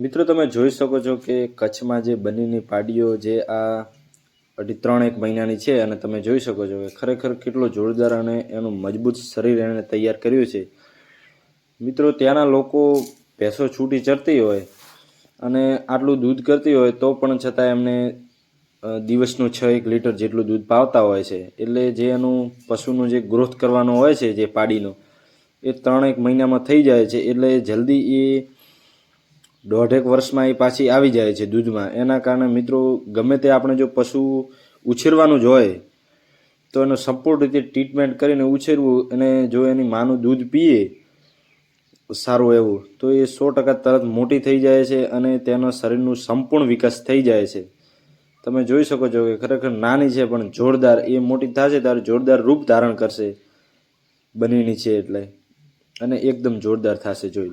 મિત્રો, તમે જોઈ શકો છો કે કચ્છમાં જે બનીની પાડીઓ જે આ અઢી ત્રણ એક મહિનાની છે અને તમે જોઈ શકો છો કે ખરેખર કેટલો જોરદાર અને એનું મજબૂત શરીર એણે તૈયાર કર્યું છે. મિત્રો, ત્યાંના લોકો ભેંસો છૂટી ચરતી હોય અને આટલું દૂધ કરતી હોય તો પણ છતાં એમને દિવસનું છ એક લીટર જેટલું દૂધ પાવતા હોય છે. એટલે જે એનું પશુનું જે ગ્રોથ કરવાનો હોય છે, જે પાડીનો, એ ત્રણેક મહિનામાં થઈ જાય છે. એટલે જલ્દી એ દોઢેક વર્ષમાં એ પાછી આવી જાય છે દૂધમાં. એના કારણે મિત્રો, ગમે તે આપણે જો પશુ ઉછેરવાનું જ હોય, તો એનો સંપૂર્ણ રીતે ટ્રીટમેન્ટ કરીને ઉછેરવું અને જો એની માનું દૂધ પીએ, સારું એવું, તો એ સો ટકા તરત મોટી થઈ જાય છે અને તેના શરીરનું સંપૂર્ણ વિકાસ થઈ જાય છે. તમે જોઈ શકો છો કે ખરેખર નાની છે, પણ જોરદાર, એ મોટી થશે ત્યારે જોરદાર રૂપ ધારણ કરશે. બનીની છે એટલે. અને એકદમ જોરદાર થશે, જોઈ